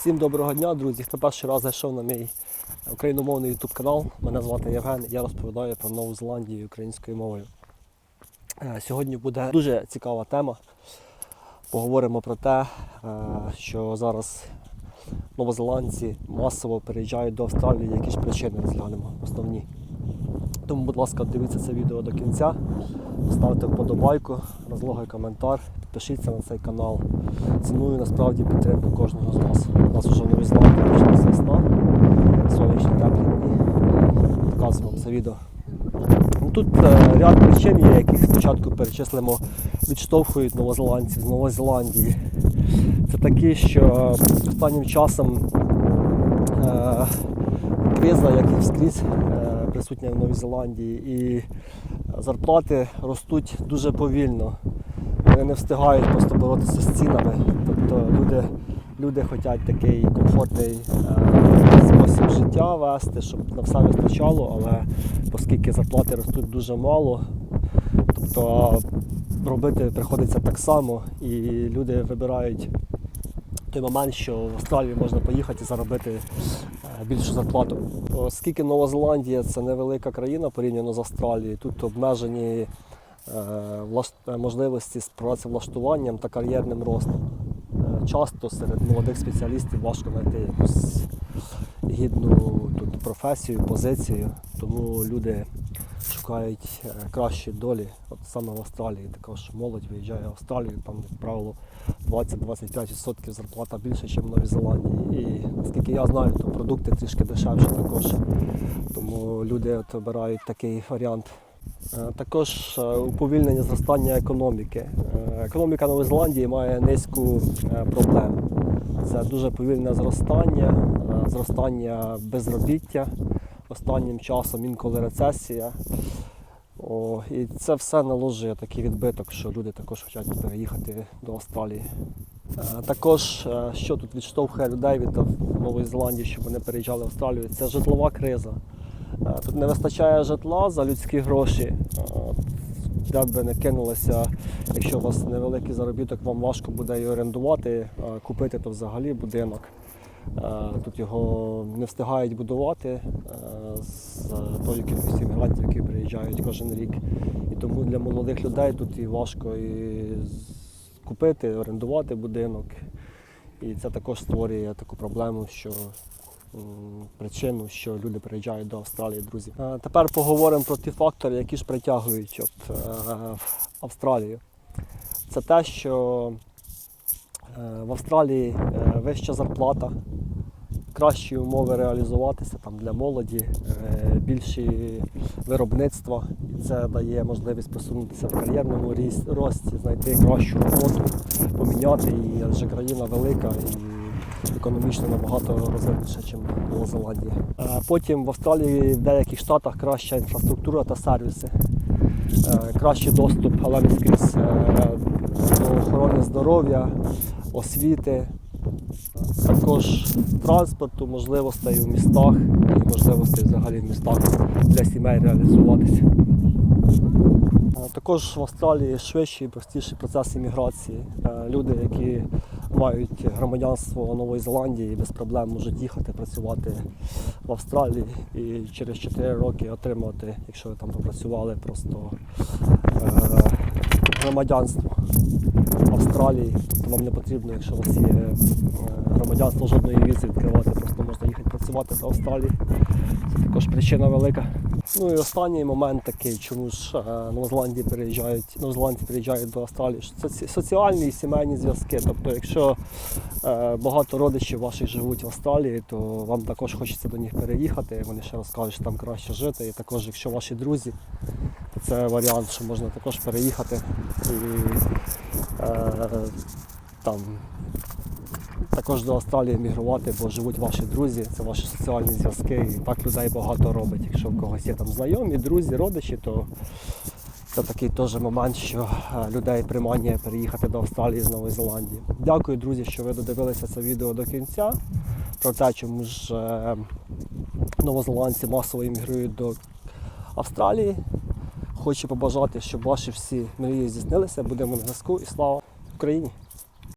Всім доброго дня, друзі. Хто перший раз зайшов на мій україномовний YouTube канал, мене звати Євген. Я розповідаю про Нову Зеландію українською мовою. Е, Сьогодні буде дуже цікава тема. Поговоримо про те, е, що зараз новозеландці масово переїжджають до Австралії, які ж причини розглянемо основні. Тому, будь ласка, дивіться це відео до кінця, ставте вподобайку, розлогий коментар, підпишіться на цей канал. Ціную насправді підтримку кожного з вас. У нас вже в Новій Зеландії почалася весна, сонячні теплі. Показуємо вам це відео. Ну, Тут е, ряд причин є, яких спочатку перечислимо, відштовхують новозеландців з Нової Зеландії. Це такі, що останнім часом е, криза, як і скрізь, е, присутня в Новій Зеландії, і зарплати ростуть дуже повільно. Вони не встигають просто боротися з цінами. Тобто люди, люди хочуть такий комфортний е, спосіб життя вести, щоб на все вистачало, але оскільки зарплати ростуть дуже мало, тобто робити приходиться так само, і люди вибирають той момент, що в Австралію можна поїхати і заробити е, більшу зарплату. Оскільки Нова Зеландія це невелика країна порівняно з Австралією, тут обмежені е, е, можливості з працевлаштуванням та кар'єрним ростом. Часто серед молодих спеціалістів важко знайти якусь гідну тут професію, позицію, тому люди шукають е, кращі долі. От саме в Австралії також молодь виїжджає в Австралію, там, як правило, 20-25% зарплата більше, ніж в Новій Зеландії. І наскільки я знаю, то продукти трішки дешевші також. Тому люди от обирають такий варіант. Е, Також е, уповільнення зростання економіки. Економіка Нової Зеландії має низку проблем. Це дуже повільне зростання, зростання безробіття останнім часом, інколи рецесія. О, і це все наложує такий відбиток, що люди також хочуть переїхати до Австралії. Е, Також, е, що тут відштовхує людей від Нової Зеландії, щоб вони переїжджали в Австралію, це житлова криза. Е, Тут не вистачає житла за людські гроші. Де б ви не кинулися, якщо у вас невеликий заробіток, вам важко буде і орендувати, купити то взагалі будинок. Е, Тут його не встигають будувати е, з тою кількістю іммігрантів, які приїжджають кожен рік. І тому для молодих людей тут і важко і купити, орендувати будинок. І це також створює таку проблему, що причину, що люди приїжджають до Австралії, друзі. Е, Тепер поговоримо про ті фактори, які ж притягують от, Австралію. Це те, що в Австралії вища зарплата, кращі умови реалізуватися там для молоді, е, більші виробництва. Це дає можливість просунутися в кар'єрному рості, знайти кращу роботу, поміняти її, адже країна велика і економічно набагато розвиненіша, ніж Зеландія. Е, Потім в Австралії в деяких штатах краща інфраструктура та сервіси. Е, Кращий доступ, але не скрізь е, до охорони здоров'я, освіти, також транспорту, можливостей у містах і можливостей взагалі в містах для сімей реалізуватися. Е, Також в Австралії швидший і простіший процес імміграції. Е, Люди, які мають громадянство Нової Зеландії, без проблем можуть їхати працювати в Австралії і через 4 роки отримати, якщо ви там попрацювали, просто е, громадянство Австралії. Тобто вам не потрібно, якщо у вас є громадянство жодної візи відкривати, просто можна їхати працювати до Австралії. Це також причина велика. Ну і останній момент такий, чому ж е, новозеландії переїжджають, новозеландці переїжджають до Австралії. Це соціальні і сімейні зв'язки. Тобто, якщо е, багато родичів ваших живуть в Австралії, то вам також хочеться до них переїхати. Вони ще розкажуть, що там краще жити. І також, якщо ваші друзі, то це варіант, що можна також переїхати і е, там також до Австралії емігрувати, бо живуть ваші друзі, це ваші соціальні зв'язки. І так людей багато робить. Якщо в когось є там знайомі, друзі, родичі, то це такий теж момент, що е, людей приманює переїхати до Австралії з Нової Зеландії. Дякую, друзі, що ви додивилися це відео до кінця. Про те, чому ж е, новозеландці масово емігрують до Австралії. Хочу побажати, щоб ваші всі мрії здійснилися. Будемо на зв'язку і слава Україні!